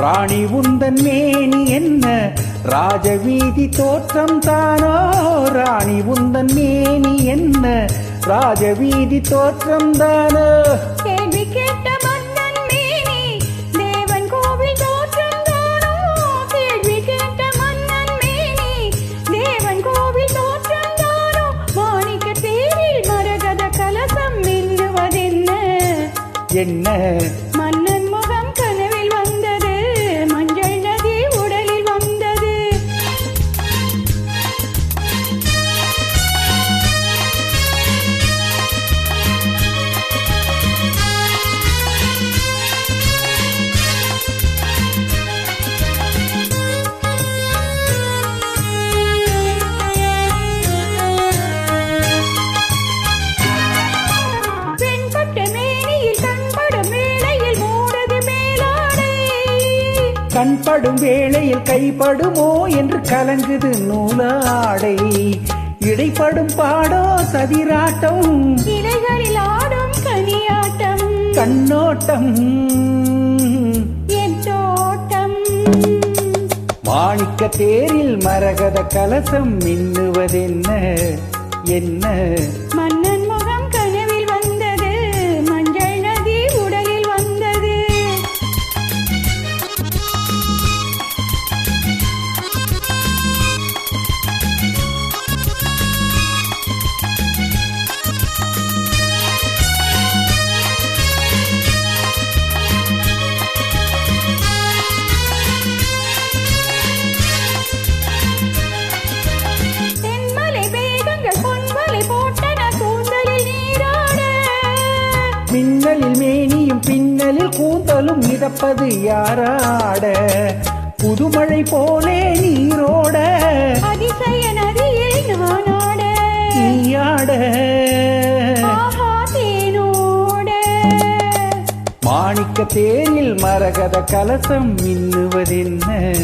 ராணி உந்தன் மேனி என்ன? ராஜவீதி தோற்றம் தானோ? ராணி உந்தன் மேனி என்ன? ராஜவீதி தோற்றம் தானோ? கேள்வி கேட்ட மன்னன் மேனி தேவன் கோவில் தோற்றம் தானோ? கேள்வி கேட்ட மன்னன் மேனி தேவன் கோவில் தோற்றம் தானோ? மாணிக்க தேரில் மரகத கலசம் மின்னுவதென்ன? என்ன? கண்படும் வேளையில் கைப்படுமோ என்று கலங்குது நூலாடை. இடைப்படும் பாடோ சதிராட்டம். இலைகளில் ஆடும் கனியாட்டம். கண்ணோட்டம். மாணிக்க தேரில் மரகத கலசம் மின்னுவதென்ன? என்ன? மன்னன் மிதப்பது யாராட? புதுமழை போலே நீரோட. அதிசய நதியில் நானாட. நீயாட. மாணிக்க தேரில் மரகத கலசம் மின்னுவதென்ன?